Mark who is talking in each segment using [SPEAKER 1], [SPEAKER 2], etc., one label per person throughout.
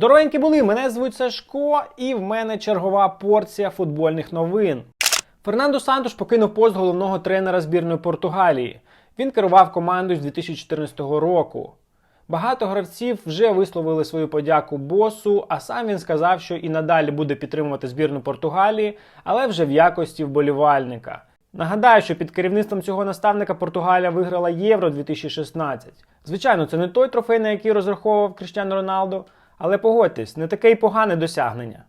[SPEAKER 1] Здоровенькі були, мене звуть Сашко, і в мене чергова порція футбольних новин. Фернандо Сантош покинув пост головного тренера збірної Португалії. Він керував командою з 2014 року. Багато гравців вже висловили свою подяку босу, а сам він сказав, що і надалі буде підтримувати збірну Португалії, але вже в якості вболівальника. Нагадаю, що під керівництвом цього наставника Португалія виграла Євро 2016. Звичайно, це не той трофей, на який розраховував Кріштіано Роналдо, але погодьтесь, не таке й погане досягнення.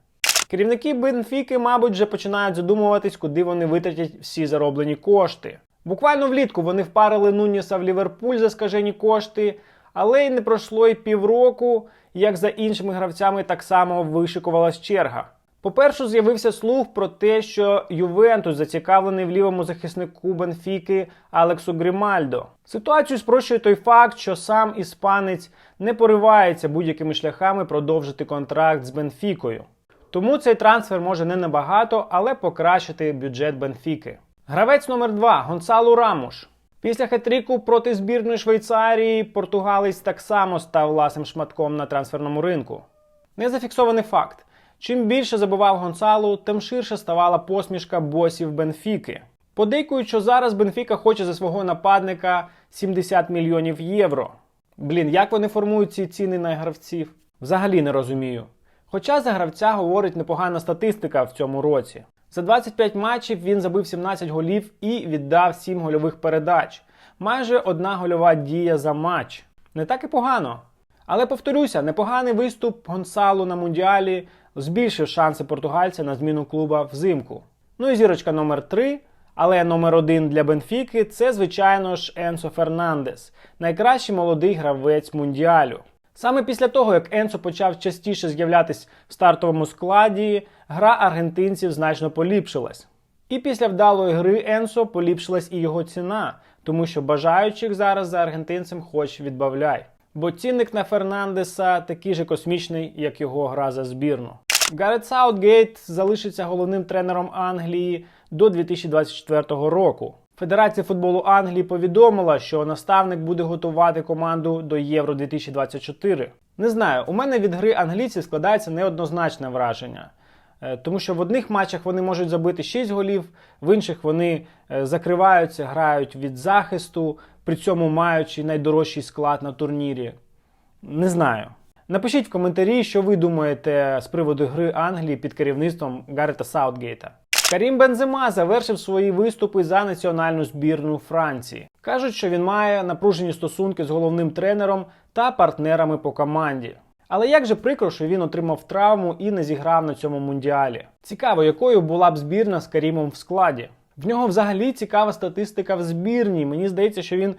[SPEAKER 1] Керівники Бенфіки, мабуть, вже починають задумуватись, куди вони витратять всі зароблені кошти. Буквально влітку вони впарили Нуніса в Ліверпуль за скажені кошти, але й не пройшло й півроку, як за іншими гравцями так само вишикувалась черга. По-перше, з'явився слух про те, що Ювентус зацікавлений в лівому захиснику Бенфіки Алексу Грімальдо. Ситуацію спрощує той факт, що сам іспанець не поривається будь-якими шляхами продовжити контракт з Бенфікою. Тому цей трансфер може не набагато, але покращити бюджет Бенфіки. Гравець номер 2 Гонсалу Рамуш. Після хетріку проти збірної Швейцарії португалець так само став ласим шматком на трансферному ринку. Незафіксований факт. Чим більше забивав Гонсалу, тим ширше ставала посмішка босів Бенфіки. Подейкують, що зараз Бенфіка хоче за свого нападника 70 мільйонів євро. Блін, як вони формують ці ціни на гравців? Взагалі не розумію. Хоча за гравця говорить непогана статистика в цьому році. За 25 матчів він забив 17 голів і віддав 7 гольових передач. Майже одна гольова дія за матч. Не так і погано. Але повторюся, непоганий виступ Гонсалу на мундіалі збільшив шанси португальця на зміну клуба взимку. Ну і зірочка номер 3 але номер один для Бенфіки це, звичайно ж, Енсо Фернандес, найкращий молодий гравець мундіалю. Саме після того, як Енсо почав частіше з'являтись в стартовому складі, гра аргентинців значно поліпшилась. І після вдалої гри Енсо поліпшилась і його ціна, тому що бажаючих зараз за аргентинцем хоч відбавляй. Бо цінник на Фернандеса такий же космічний, як його гра за збірну. Гарет Саутгейт залишиться головним тренером Англії до 2024 року. Федерація футболу Англії повідомила, що наставник буде готувати команду до Євро 2024. Не знаю, у мене від гри англійців складається неоднозначне враження. Е, Тому що в одних матчах вони можуть забити 6 голів, в інших вони е, закриваються, грають від захисту, при цьому маючи найдорожчий склад на турнірі. Не знаю. Напишіть в коментарі, що ви думаєте з приводу гри Англії під керівництвом Гарета Саутгейта. Карім Бензема завершив свої виступи за національну збірну Франції. Кажуть, що він має напружені стосунки з головним тренером та партнерами по команді. Але як же прикро, що він отримав травму і не зіграв на цьому мундіалі. Цікаво, якою була б збірна з Карімом в складі. В нього взагалі цікава статистика в збірній. Мені здається, що він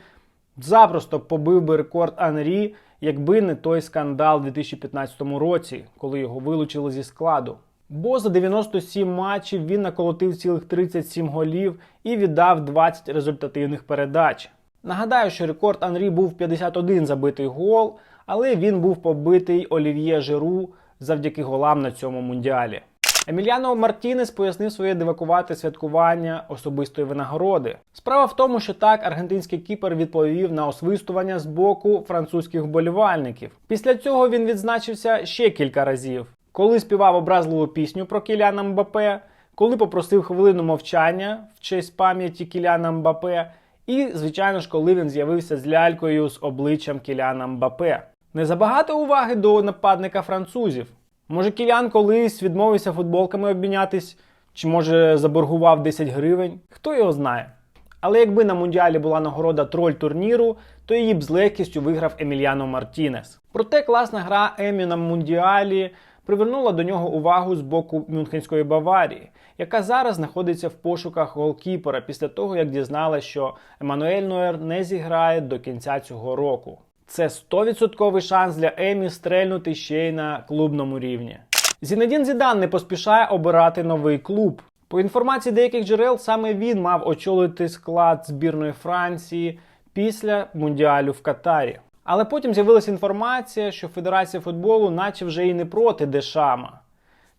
[SPEAKER 1] запросто побив би рекорд Анрі, якби не той скандал у 2015 році, коли його вилучили зі складу. Бо за 97 матчів він наколотив цілих 37 голів і віддав 20 результативних передач. Нагадаю, що рекорд Анрі був 51 забитий гол, але він був побитий Олів'є Жиру завдяки голам на цьому мундіалі. Еміліано Мартінес пояснив своє дивакувате святкування особистої винагороди. Справа в тому, що так аргентинський кіпер відповів на освистування з боку французьких вболівальників. Після цього він відзначився ще кілька разів, коли співав образливу пісню про Кіляна Мбапе, коли попросив хвилину мовчання в честь пам'яті Кіляна Мбапе, і, звичайно ж, коли він з'явився з лялькою з обличчям Кіляна Мбапе. Не забагато уваги до нападника французів. Може, Кілян колись відмовився футболками обмінятись, чи може заборгував 10 гривень, хто його знає. Але якби на мундіалі була нагорода троль турніру, то її б з легкістю виграв Еміліано Мартінес. Проте класна гра Емі на мундіалі привернула до нього увагу з боку Мюнхенської Баварії, яка зараз знаходиться в пошуках голкіпера після того, як дізналась, що Еммануель Нойер не зіграє до кінця цього року. Це 100% шанс для Емі стрельнути ще й на клубному рівні. Зінедін Зідан не поспішає обирати новий клуб. По інформації деяких джерел, саме він мав очолити склад збірної Франції після мундіалю в Катарі. Але потім з'явилася інформація, що Федерація футболу, наче вже і не проти Дешама.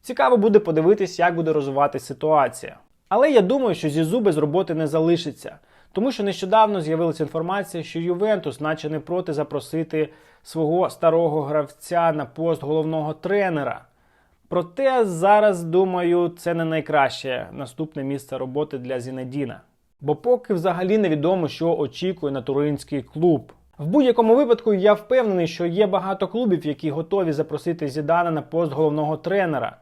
[SPEAKER 1] Цікаво буде подивитись, як буде розвиватися ситуація. Але я думаю, що Зізу без роботи не залишиться, Тому що нещодавно з'явилася інформація, що Ювентус, наче не проти запросити свого старого гравця на пост головного тренера. Проте зараз, думаю, це не найкраще наступне місце роботи для Зінедіна. Бо поки взагалі невідомо, що очікує на туринський клуб. В будь-якому випадку я впевнений, що є багато клубів, які готові запросити Зідана на пост головного тренера.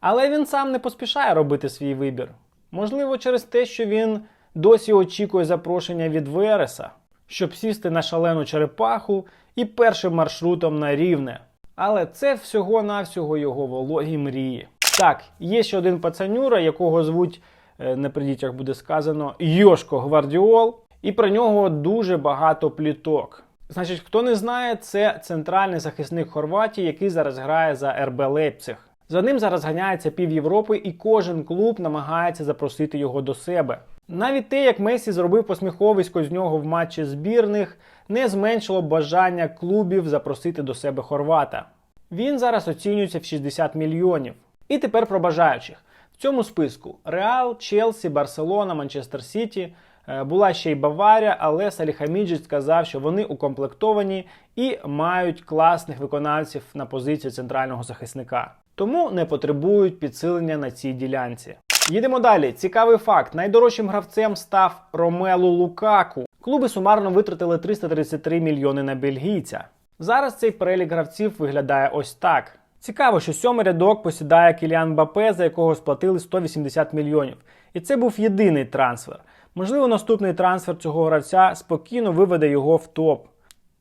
[SPEAKER 1] Але він сам не поспішає робити свій вибір. Можливо, через те, що він досі очікує запрошення від Вереса, щоб сісти на шалену черепаху і першим маршрутом на рівне. Але це всього-навсього його вологі мрії. Так, є ще один пацанюра, якого звуть, е, не при дітях буде сказано, Йошко Гвардіол, і про нього дуже багато пліток. Значить, хто не знає, це центральний захисник Хорватії, який зараз грає за РБ Лейпциг. За ним зараз ганяється пів Європи, і кожен клуб намагається запросити його до себе. Навіть те, як Месі зробив посміховисько з нього в матчі збірних, не зменшило бажання клубів запросити до себе хорвата. Він зараз оцінюється в 60 мільйонів. І тепер про бажаючих. В цьому списку Реал, Челсі, Барселона, Манчестер Сіті. Е, Була ще й Баварія, але Саліхаміджіч сказав, що вони укомплектовані і мають класних виконавців на позиції центрального захисника. Тому не потребують підсилення на цій ділянці. Їдемо далі. Цікавий факт: найдорожчим гравцем став Ромелу Лукаку. Клуби сумарно витратили 333 мільйони на бельгійця. Зараз цей перелік гравців виглядає ось так. Цікаво, що сьомий рядок посідає Кіліан Бапе, за якого сплатили 180 мільйонів. І це був єдиний трансфер. Можливо, наступний трансфер цього гравця спокійно виведе його в топ,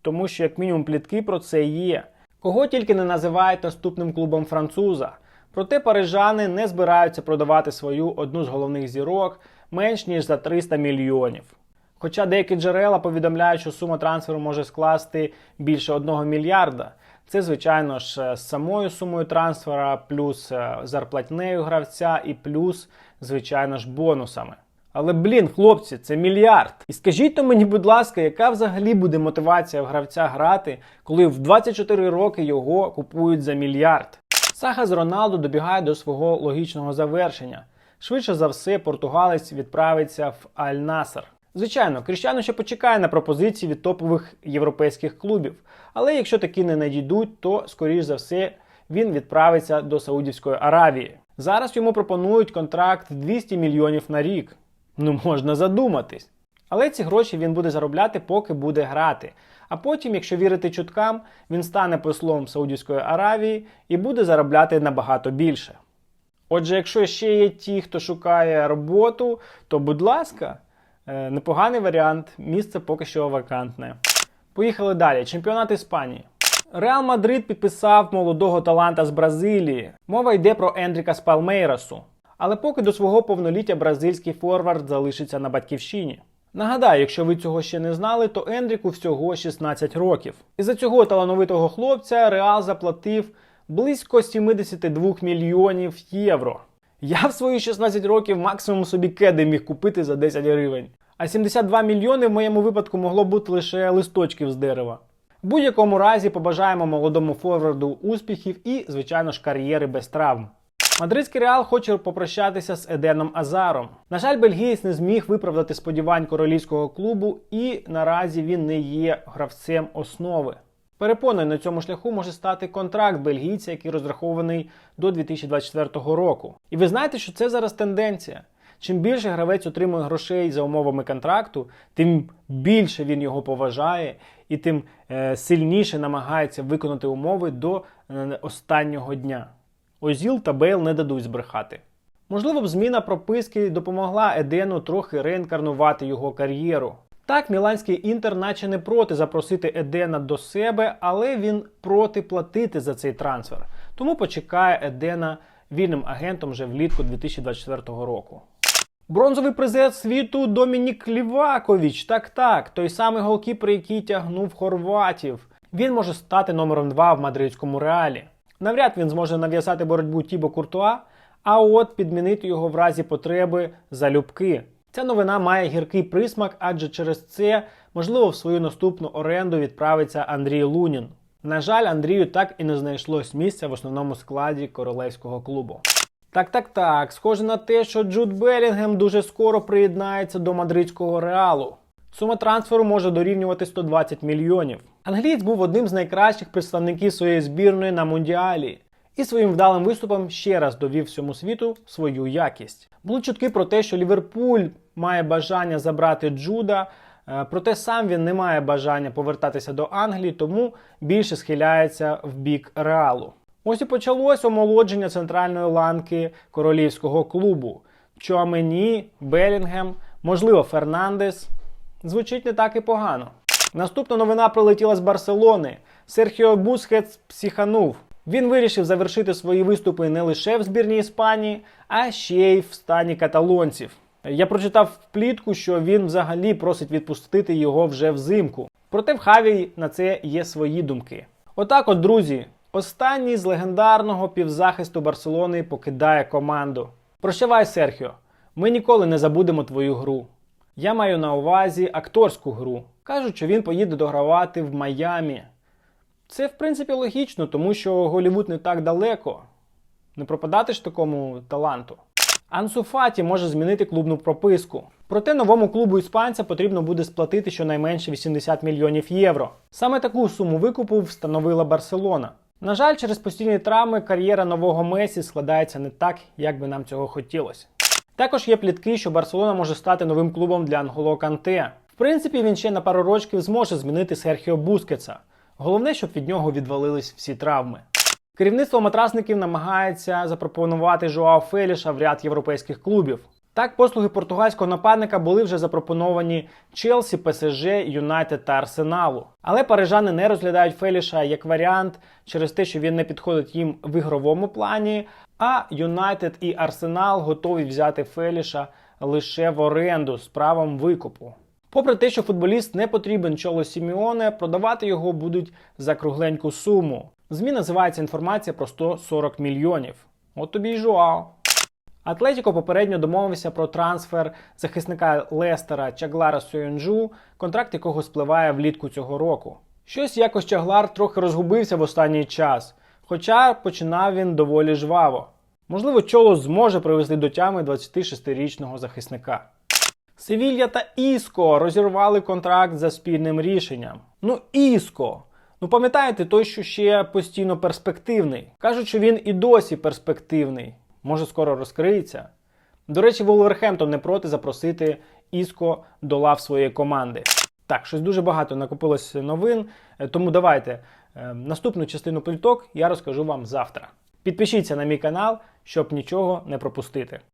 [SPEAKER 1] тому що, як мінімум, плітки про це є. Кого тільки не називають наступним клубом француза. Проте парижани не збираються продавати свою одну з головних зірок менш ніж за 300 мільйонів. Хоча деякі джерела повідомляють, що сума трансферу може скласти більше 1 мільярда. Це, звичайно ж, з самою сумою трансфера, плюс е, зарплатнею гравця і плюс, звичайно ж, бонусами. Але блін, хлопці, це мільярд. І скажіть то мені, будь ласка, яка взагалі буде мотивація в гравця грати, коли в 24 роки його купують за мільярд? Сага з Роналду добігає до свого логічного завершення. Швидше за все, португалець відправиться в Аль-Насер. Звичайно, Кріщано ще почекає на пропозиції від топових європейських клубів, але якщо такі не надійдуть, то скоріш за все він відправиться до Саудівської Аравії. Зараз йому пропонують контракт 200 мільйонів на рік. Ну можна задуматись. Але ці гроші він буде заробляти, поки буде грати. А потім, якщо вірити чуткам, він стане послом Саудівської Аравії і буде заробляти набагато більше. Отже, якщо ще є ті, хто шукає роботу, то будь ласка, е, непоганий варіант, місце поки що вакантне. Поїхали далі. Чемпіонат Іспанії. Реал Мадрид підписав молодого таланта з Бразилії. Мова йде про Ендріка Спалмейрасу. Але поки до свого повноліття бразильський форвард залишиться на батьківщині. Нагадаю, якщо ви цього ще не знали, то Ендріку всього 16 років. І за цього талановитого хлопця Реал заплатив близько 72 мільйонів євро. Я в свої 16 років максимум собі кеди міг купити за 10 гривень. А 72 мільйони в моєму випадку могло бути лише листочків з дерева. В будь-якому разі побажаємо молодому форварду успіхів і, звичайно ж, кар'єри без травм. Мадридський реал хоче попрощатися з Еденом Азаром. На жаль, бельгієць не зміг виправдати сподівань королівського клубу, і наразі він не є гравцем основи. Перепоною на цьому шляху може стати контракт бельгійця, який розрахований до 2024 року. І ви знаєте, що це зараз тенденція. Чим більше гравець отримує грошей за умовами контракту, тим більше він його поважає і тим е, сильніше намагається виконати умови до е, останнього дня. Озіл та Бейл не дадуть збрехати. Можливо б зміна прописки допомогла Едену трохи реінкарнувати його кар'єру. Так, міланський інтер наче не проти запросити Едена до себе, але він проти платити за цей трансфер. Тому почекає Едена вільним агентом вже влітку 2024 року. Бронзовий призер світу Домінік Лівакович. Так так, той самий голкіпер, який тягнув хорватів. Він може стати номером 2 в мадридському реалі. Навряд він зможе нав'язати боротьбу Тібо Куртуа, а от підмінити його в разі потреби залюбки. Ця новина має гіркий присмак, адже через це, можливо, в свою наступну оренду відправиться Андрій Лунін. На жаль, Андрію так і не знайшлось місця в основному складі королевського клубу. Так, так, так. Схоже на те, що Джуд Белінгем дуже скоро приєднається до мадридського реалу. Сума трансферу може дорівнювати 120 мільйонів. Англієць був одним з найкращих представників своєї збірної на Мундіалі і своїм вдалим виступом ще раз довів всьому світу свою якість. Були чутки про те, що Ліверпуль має бажання забрати Джуда, е, проте сам він не має бажання повертатися до Англії, тому більше схиляється в бік реалу. Ось і почалось омолодження центральної ланки королівського клубу. Чуамені, Белінгем, можливо, Фернандес. Звучить не так і погано. Наступна новина прилетіла з Барселони. Серхіо Бускетс психанув. Він вирішив завершити свої виступи не лише в збірній Іспанії, а ще й в стані каталонців. Я прочитав плітку, що він взагалі просить відпустити його вже взимку. Проте в Хаві на це є свої думки. Отак, от, друзі, останній з легендарного півзахисту Барселони покидає команду. Прощавай, Серхіо, ми ніколи не забудемо твою гру. Я маю на увазі акторську гру. Кажуть, що він поїде догравати в Майамі. Це, в принципі, логічно, тому що Голівуд не так далеко. Не пропадати ж такому таланту. Ансу Фаті може змінити клубну прописку. Проте новому клубу іспанця потрібно буде сплатити щонайменше 80 мільйонів євро. Саме таку суму викупу встановила Барселона. На жаль, через постійні травми кар'єра нового Месі складається не так, як би нам цього хотілося. Також є плітки, що Барселона може стати новим клубом для Анголо Канте. В принципі, він ще на пару років зможе змінити Серхіо Бускетса. Головне, щоб від нього відвалились всі травми. Керівництво матрасників намагається запропонувати Жоао Феліша в ряд європейських клубів. Так, послуги португальського нападника були вже запропоновані Челсі, ПСЖ, Юнайтед та Арсеналу. Але парижани не розглядають Феліша як варіант через те, що він не підходить їм в ігровому плані. А Юнайтед і Арсенал готові взяти Феліша лише в оренду з правом викупу. Попри те, що футболіст не потрібен чоло Сіміоне, продавати його будуть за кругленьку суму. В ЗМІ називається інформація про 140 мільйонів. От тобі й Жуао. Атлетіко попередньо домовився про трансфер захисника Лестера Чаглара Сойонджу, контракт якого спливає влітку цього року. Щось якось Чаглар трохи розгубився в останній час, хоча починав він доволі жваво. Можливо, чоло зможе привести до тями 26-річного захисника. Севілья та Іско розірвали контракт за спільним рішенням. Ну, Іско! Ну пам'ятаєте, той, що ще постійно перспективний. Кажуть, що він і досі перспективний. Може, скоро розкриється. До речі, Волверхемптон не проти запросити Іско до лав своєї команди. Так, щось дуже багато накопилось новин, е, тому давайте е, наступну частину пліток я розкажу вам завтра. Підпишіться на мій канал, щоб нічого не пропустити.